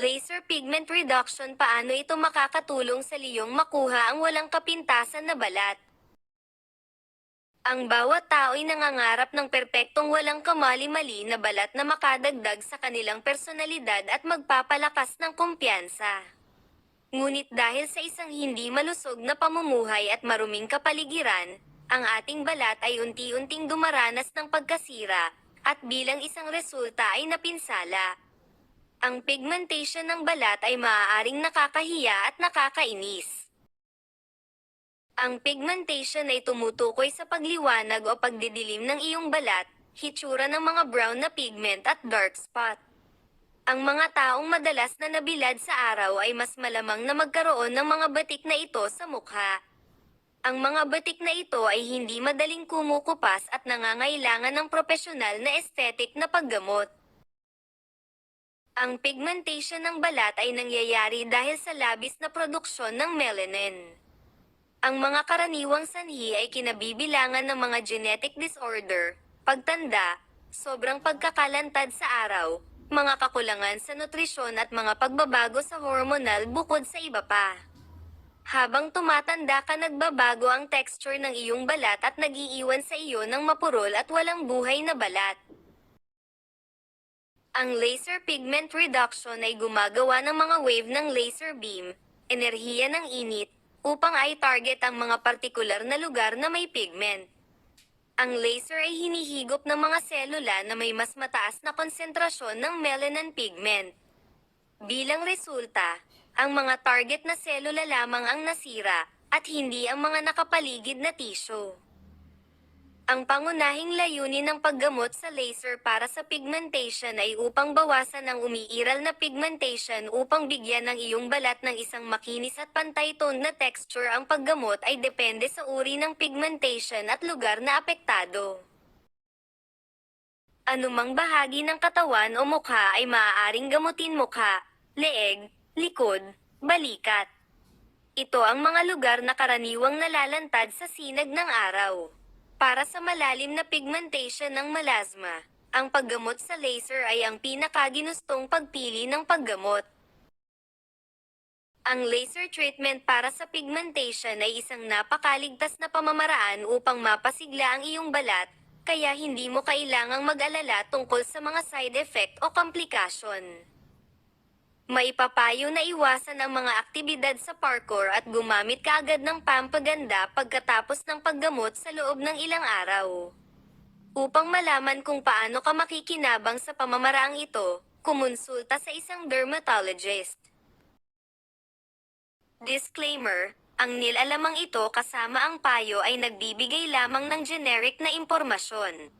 Laser pigment reduction paano ito makakatulong sa liyong makuha ang walang kapintasan na balat? Ang bawat tao ay nangangarap ng perpektong walang kamali-mali na balat na makadagdag sa kanilang personalidad at magpapalakas ng kumpiyansa. Ngunit dahil sa isang hindi malusog na pamumuhay at maruming kapaligiran, ang ating balat ay unti-unting dumaranas ng pagkasira, at bilang isang resulta ay napinsala. Ang pigmentation ng balat ay maaaring nakakahiya at nakakainis. Ang pigmentation ay tumutukoy sa pagliwanag o pagdidilim ng iyong balat, hitsura ng mga brown na pigment at dark spot. Ang mga taong madalas na nabilad sa araw ay mas malamang na magkaroon ng mga batik na ito sa mukha. Ang mga batik na ito ay hindi madaling kumukupas at nangangailangan ng profesional na aesthetic na paggamot. Ang pigmentation ng balat ay nangyayari dahil sa labis na produksyon ng melanin. Ang mga karaniwang sanhi ay kinabibilangan ng mga genetic disorder, pagtanda, sobrang pagkakalantad sa araw, mga kakulangan sa nutrisyon at mga pagbabago sa hormonal bukod sa iba pa. Habang tumatanda ka nagbabago ang texture ng iyong balat at nagiiwan sa iyo ng mapurol at walang buhay na balat. Ang laser pigment reduction ay gumagawa ng mga wave ng laser beam, enerhiya ng init, upang ay target ang mga partikular na lugar na may pigment. Ang laser ay hinihigop ng mga selula na may mas mataas na konsentrasyon ng melanin pigment. Bilang resulta, ang mga target na selula lamang ang nasira, at hindi ang mga nakapaligid na tissue. Ang pangunahing layunin ng paggamot sa laser para sa pigmentation ay upang bawasan ang umiiral na pigmentation upang bigyan ng iyong balat ng isang makinis at pantay tone na texture. Ang paggamot ay depende sa uri ng pigmentation at lugar na apektado. Anumang bahagi ng katawan o mukha ay maaaring gamutin mukha, leeg, likod, balikat. Ito ang mga lugar na karaniwang nalalantad sa sinag ng araw. Para sa malalim na pigmentation ng melasma, ang paggamot sa laser ay ang pinakaginustong pagpili ng paggamot. Ang laser treatment para sa pigmentation ay isang napakaligtas na pamamaraan upang mapasigla ang iyong balat, kaya hindi mo kailangang mag-alala tungkol sa mga side effect o komplikasyon. Maipapayo na iwasan ang mga aktibidad sa parkour at gumamit kaagad ng pampaganda pagkatapos ng paggamot sa loob ng ilang araw. Upang malaman kung paano ka makikinabang sa pamamaraang ito, kumonsulta sa isang dermatologist. Disclaimer, ang nilalamang ito kasama ang payo ay nagbibigay lamang ng generic na impormasyon.